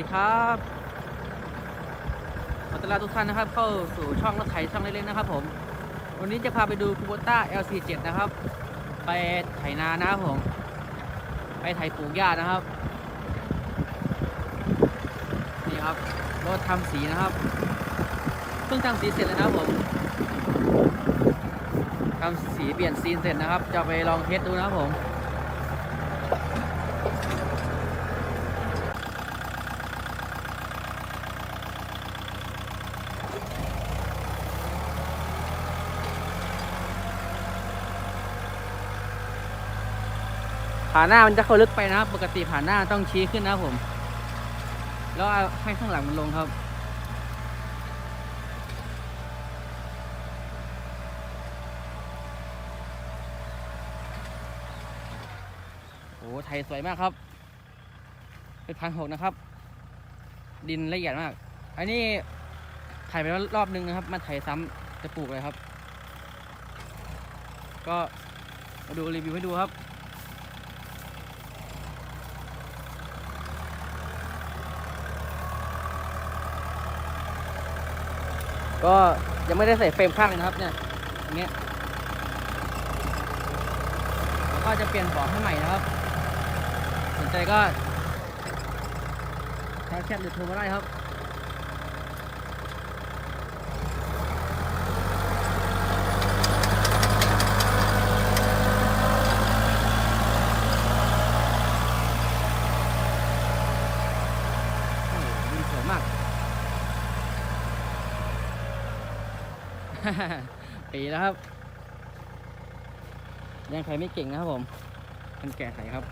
ดีครับขอต้อนรับทุกท่านนะครับ เข้าสู่ช่องรถไถช่องเล็กๆนะครับผม วันนี้จะพาไปดูคูโบต้า LC7 นะครับ ไปไถนานะครับผม ไปไถปลูกหญ้านะครับ นี่ครับรถทำสีนะครับ เพิ่งทำสีเสร็จเลยนะครับผมทำสีเปลี่ยนซีนเสร็จนะครับ จะไปลองเทสดูนะครับผม ผ่าหน้ามันจะเข้าลึกไปนะครับ ปกติผ่าหน้าต้องชี้ขึ้นนะผม แล้วให้ข้างหลังมันลงครับ โอ้ไทยสวยมากครับ เป็นพันหกนะครับ ดินละเอียดมาก อันนี้ถ่ายไปแล้วรอบนึงนะครับ มาถ่ายซ้ำจะปลูกเลยครับ ก็มาดูรีวิวให้ดูครับ ก็ยังไม่ได้ใส่เฟรมข้างเลยนะครับเนี่ยอย่างเงี้ยก็จะเปลี่ยนเบาะให้ใหม่นะครับ สนใจก็ทักแชทหรือโทรมาได้ครับโอ้โหดีสวยมาก ปีแล้วครับ ยังใครไม่เก่งนะครับผมมันแก่ไขครับ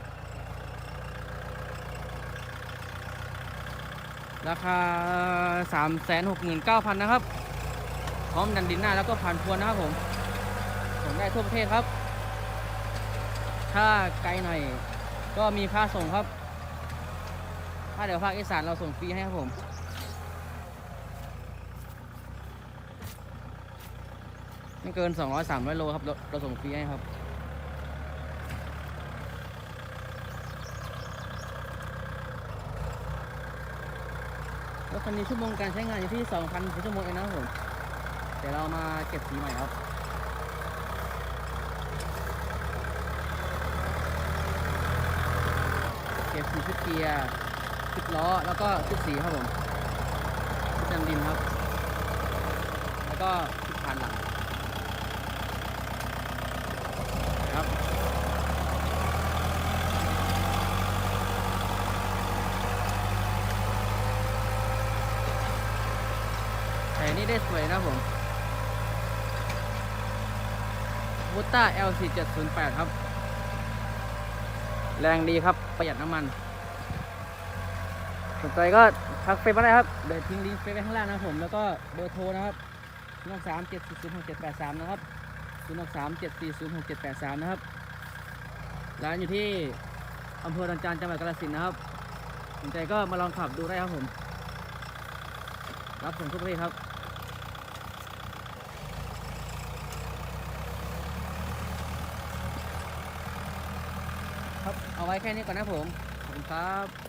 ราคา 3 6 9 0 0 0 นะครับ พร้อมดันดินหน้าแล้วก็ผ่านพวนนะครับผมส่งได้ทั่วประเทศครับ ถ้าไกลหน่อยก็มีค่าส่งครับ ถ้าเดี๋ยวภาคอีสานเราส่งฟรีให้ครับผม ไม่เกิน200 300โลครับเราเราส่งฟรีให้ครับรถคันนี้ชั่วโมงการใช้งานอยู่ที่ 2,000ชั่วโมงเองนะครับผม เดี๋ยวเรามาเก็บสีใหม่ครับเก็บสีชุดเกียร์ชุดล้อแล้วก็ชุดสีครับผมชุดดำดินครับ แล้วก็ชุดผ่านหลัง ครับแต่นี่ได้สวยนะผมวูต้า L4708 ครับ แรงดีครับ ประหยัดน้ำมันสนใจก็ทักเฟซมาได้ครับ เดี๋ยวทิ้งลิงก์เฟซไว้ข้างล่างนะผม แล้วก็เบอร์โทรนะครับ0 3 7 0 6 7 8 3 นะครับ 0 3 7 4 0 6 7 8 3นะครับ ร้านอยู่ที่อำเภอดันจานจังหวัดกาฬสินธุ์นะครับสนใจก็มาลองขับดูได้ครับผม รับส่งทุกประเทศครับครับ เอาไว้แค่นี้ก่อนนะผม ขอบคุณครับ